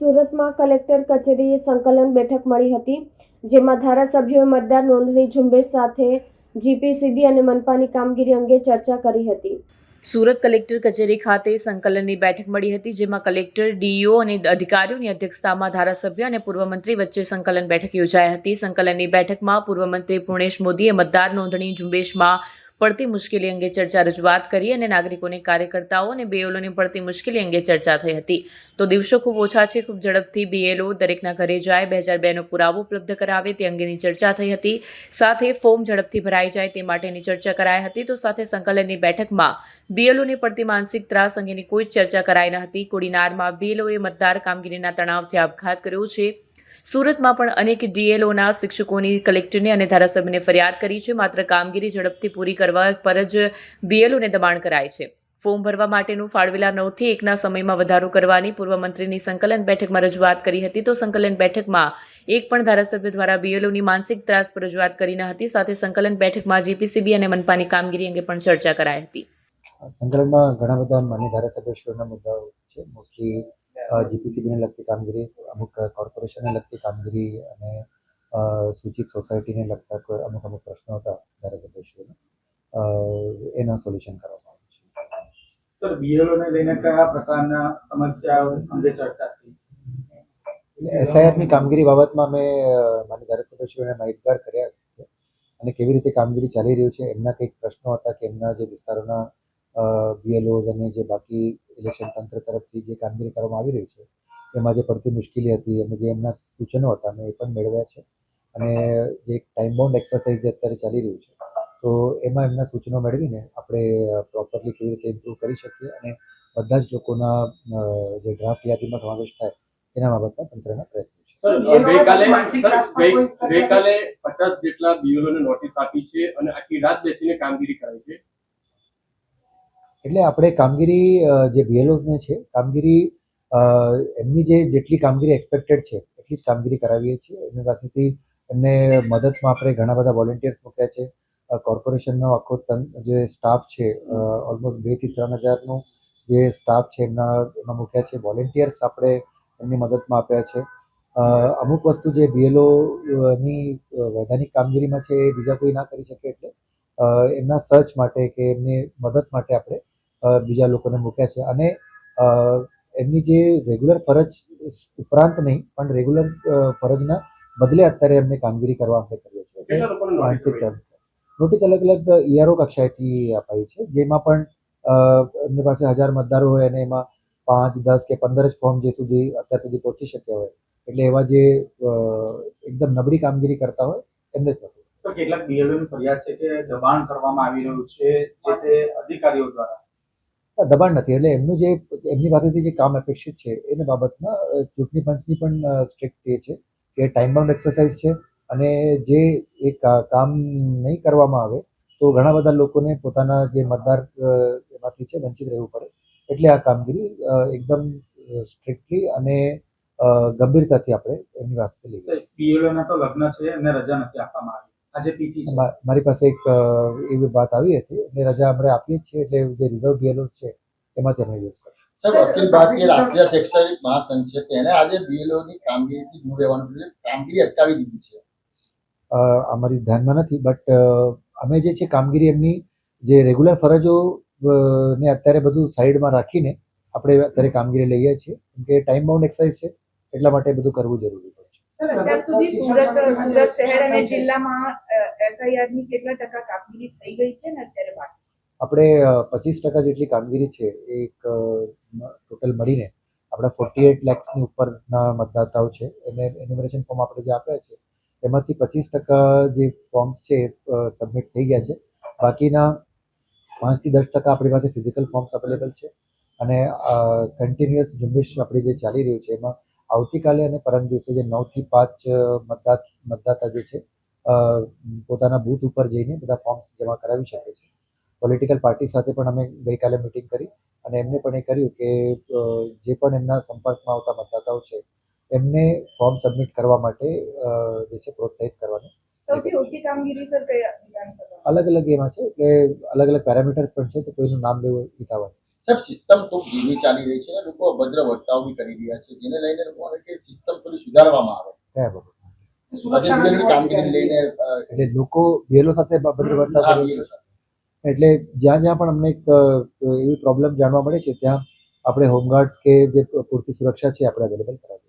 સુરતમાં કલેક્ટર કચેરીએ સંકલન બેઠક મળી હતી, જેમાં ધારાસભ્યોએ મતદાર નોંધણી ઝુંબેશ સાથે જીપીસીબી અને મનપાની કામગીરી અંગે ચર્ચા કરી હતી. સુરત કલેક્ટર કચેરી ખાતે સંકલનની બેઠક મળી હતી, જેમાં કલેક્ટર ડીઈઓ અને અધિકારીઓની અધ્યક્ષતામાં ધારાસભ્ય અને પૂર્વ મંત્રી વચ્ચે સંકલન બેઠક યોજાઈ હતી. સંકલનની બેઠકમાં પૂર્વ મંત્રી પૂર્ણેશ મોદીએ મતદાર નોંધણી ઝુંબેશમાં પડતી મુશ્કેલી અંગે ચર્ચા રજૂઆત કરી અને નાગરિકોને કાર્યકર્તાઓ અને બીએલઓને પડતી મુશ્કેલી અંગે ચર્ચા થઈ હતી. તો દિવસો ખૂબ ઓછા છે, ખૂબ ઝડપથી બીએલઓ દરેકના ઘરે જાય, બે હજાર બેનો પુરાવો ઉપલબ્ધ કરાવે, તે અંગેની ચર્ચા થઈ હતી. સાથે ફોર્મ ઝડપથી ભરાઈ જાય તે માટેની ચર્ચા કરાઈ હતી. તો સાથે સંકલનની બેઠકમાં બીએલઓને પડતી માનસિક ત્રાસ અંગેની કોઈ જ ચર્ચા કરાઈ ન હતી. કોડીનારમાં બીએલઓએ મતદાર કામગીરીના તણાવથી આપઘાત કર્યો છે. સુરતમાં પણ અનેક ડીએલઓના શિક્ષકોની કલેક્ટરને અને ધારાસભ્યને ફરિયાદ કરી છે. માત્ર કામગીરી ઝડપથી પૂરી કરવા પર જ બીએલઓને દબાણ કરાય છે. ફોર્મ ભરવા માટેનું ફાળવેલા નવથી એકના સમયમાં વધારો કરવાની પૂર્વ મંત્રીની સંકલન બેઠકમાં રજૂઆત કરી હતી. તો સંકલન બેઠકમાં એક પણ ધારાસભ્ય દ્વારા બીએલઓની માનસિક ત્રાસ પર રજૂઆત કરી ન હતી. સાથે સંકલન બેઠકમાં જીપીસીબી અને મનપાની કામગીરી અંગે પણ ચર્ચા કરાઈ હતી. સંકલનમાં ઘણા બધા માન્ય ધારાસભ્યશ્રીઓના મુદ્દાઓ છે. મોસ્ટલી જીપીસીબીને લગતી કામગીરી અમુક કોર્પોરેશનને લગતી કામગીરી અને સૂચિત સોસાયટીને લગતા અમુક અમુક પ્રશ્નો હતા ધારાસભ્યશ્રીઓના અ, એના સોલ્યુશન કરવામાં આવ્યું છે. સર બીએલઓને લઈને કયા પ્રકારના સમસ્યાઓ અંગે ચર્ચા થઈ? એસઆઈઆરની કામગીરી બાબતમાં મારી માન્ય ધારાસભ્યશ્રીઓને માહિતગાર કર્યા છે અને કેવી રીતે કામગીરી ચાલી રહી છે એમના કંઈક પ્રશ્નો હતા કે એમના જે વિસ્તારોના બીએલઓઝ અને જે બાકી ઇલેક્શન તંત્ર તરફથી જે કામગીરી કરવામાં આવી રહી છે એમાં જે પડતી મુશ્કેલી હતી અને જે એમના સૂચનો હતા અમે એ પણ મેળવ્યા છે. અને જે એક ટાઈમ બાઉન્ડ એક્સરસાઇઝ જે અત્યારે ચાલી રહ્યું છે તો એમાં એમના સૂચનો મેળવીને આપણે પ્રોપરલી કેવી રીતે ઇમ્પ્રૂવ કરી શકીએ અને બધા જ લોકોના જે ડ્રાફ્ટ યાદીમાં સમાવેશ થાય એના બાબતમાં તંત્રના પ્રયત્નો છે. સર ગઈકાલે સર ગઈ- ગઈકાલે પચાસ જેટલા બીઓને નોટિસ આપી છે અને આખી રાત બેસીને કામગીરી કરાઈ છે. એટલે આપણે કામગીરી જે બીએલઓને છે, કામગીરી એમની જે જેટલી કામગીરી એક્સપેક્ટેડ છે, એટલી જ કામગીરી કરાવીએ છીએ. એમની પાસેથી એમને મદદમાં આપણે ઘણા બધા વોલેન્ટિયર્સ મૂક્યા છે. કોર્પોરેશનનો આખો જે સ્ટાફ છે ઓલમોસ્ટ બેથી ત્રણ હજારનો જે સ્ટાફ છે, એમના, એમાં મૂક્યા છે. વોલેન્ટિયર્સ આપણે એમની મદદમાં આપ્યા છે. અમુક વસ્તુ જે બીએલઓની વૈધાનિક કામગીરીમાં છે એ બીજા કોઈ ના કરી શકે એટલે એમના સર્ચ માટે કે એમની મદદ માટે આપણે બીજા લોકોને મૂક્યા છે. અને અ, એમની જે રેગ્યુલર ફરજ ઉપરાંત નહીં પણ રેગ્યુલર ફરજના બદલે અત્યારે એમને કામગીરી કરવા આપણે કરીએ છીએ. નોટિસ અલગ અલગ ઈઆરઓ કક્ષાએથી અપાઈ છે જેમાં પણ અ, એમની પાસે હજાર મતદારો હોય અને એમાં પાંચ દસ કે પંદર જ ફોર્મ જે સુધી અત્યાર સુધી પહોંચી શક્યા હોય. એટલે એવા જે એકદમ નબળી કામગીરી કરતા હોય એમને જ કેટલાક બીએલઓની ફરિયાદ છે કે દબાણ કરવામાં આવી રહ્યું છે જે તે અધિકારીઓ દ્વારા? દબાણ નથી. એટલે એમનું જે, એમની પાસેથી જે કામ અપેક્ષિત છે, એને બાબતમાં ચૂંટણી પંચની પણ સ્ટ્રિક્ટ એ છે કે ટાઈમ બાઉન્ડ એક્સરસાઇઝ છે. અને જે એ કામ નહીં કરવામાં આવે, તો ઘણા બધા લોકોને પોતાના જે મતદાર એમાંથી છે, વંચિત રહેવું પડે. એટલે આ કામગીરી એકદમ સ્ટ્રિક્ટલી અને ગંભીરતાથી આપણે એમની પાસેથી લઈએ પીએલઓના તો લગ્ન છે અને રજા નથી આપવામાં આવી. મારી પાસે એક એવી વાત આવી હતી. એટલે રજા આપણે આપીએ છીએ એટલે જે રિઝર્વ બીએલઓ છે એમાં તેનો યુઝ કરશું. સાહેબ અખિલ ભારતીય રાષ્ટ્રીય શૈક્ષણિક મહાસંઘ છે તેને આજે BLO ની કામગીરીથી દૂર રહેવાનું કામગીરી અટકાવી દીધી છે. અ, અમારી ધ્યાનમાં નથી બટ અમે જે છે કામગીરી એમની જે રેગ્યુલર ફરજો ને અત્યારે બધું સાઈડમાં રાખીને આપણે અત્યારે કામગીરી લઈએ છીએ. કેમ કે ટાઈમ બાઉન્ડ એક્સરસાઇઝ છે એટલા માટે બધું કરવું જરૂરી પડે છે અત્યાર સુધી સુરત સુરત શહેર અને જિલ્લામાં એસઆઈઆર કેટલા ટકા કામગીરી થઈ ગઈ છે ને અત્યારે બાકી? આપણે પચીસ ટકા જેટલી કામગીરી છે એક ટોટલ મળીને આપણા ફોર્ટી એટ લેક્સની ઉપરના મતદાતાઓ છે. એને એન્યુમરેશન ફોર્મ આપણે જે આપ્યા છે એમાંથી પચીસ ટકા જે ફોર્મ્સ છે એ સબમિટ થઈ ગયા છે. બાકીના પાંચથી દસ ટકા આપણી પાસે ફિઝિકલ ફોર્મ્સ અવેલેબલ છે. અને કન્ટિન્યુઅસ ઝુંબેશ આપણી જે ચાલી રહ્યું છે એમાં આવતીકાલે અને પરમ દિવસે જે નવથી પાંચ મતદાત મતદાતા જે છે પોતાના બૂથ ઉપર જઈને બધા ફોર્મ્સ જમા કરાવી શકે છે. પોલિટિકલ પાર્ટી સાથે પણ અમે ગઈકાલે મિટિંગ કરી અને એમને પણ એ કર્યું કે જે પણ એમના સંપર્કમાં આવતા મતદાતાઓ છે એમને ફોર્મ સબમિટ કરવા માટે જે છે પ્રોત્સાહિત કરવાનું. અલગ અલગ એમાં છે એટલે અલગ અલગ પેરામીટર્સ પણ છે તો કોઈનું નામ લેવું હિતાવન સાહેબ સિસ્ટમ તો ધીમી ચાલી રહી છે. લોકો અભદ્ર વર્તાવ બી કરી રહ્યા છે. જેને લઈને લોકો કે સિસ્ટમ થોડી સુધારવામાં આવે. એટલે લોકો બીએલઓ સાથે અભદ્ર વર્તાવ એટલે જ્યાં જ્યાં પણ અમને એક એવી પ્રોબ્લેમ જાણવા મળે છે ત્યાં આપણે હોમગાર્ડ્સ કે જે પૂરતી સુરક્ષા છે આપણે અવેલેબલ કરાવીએ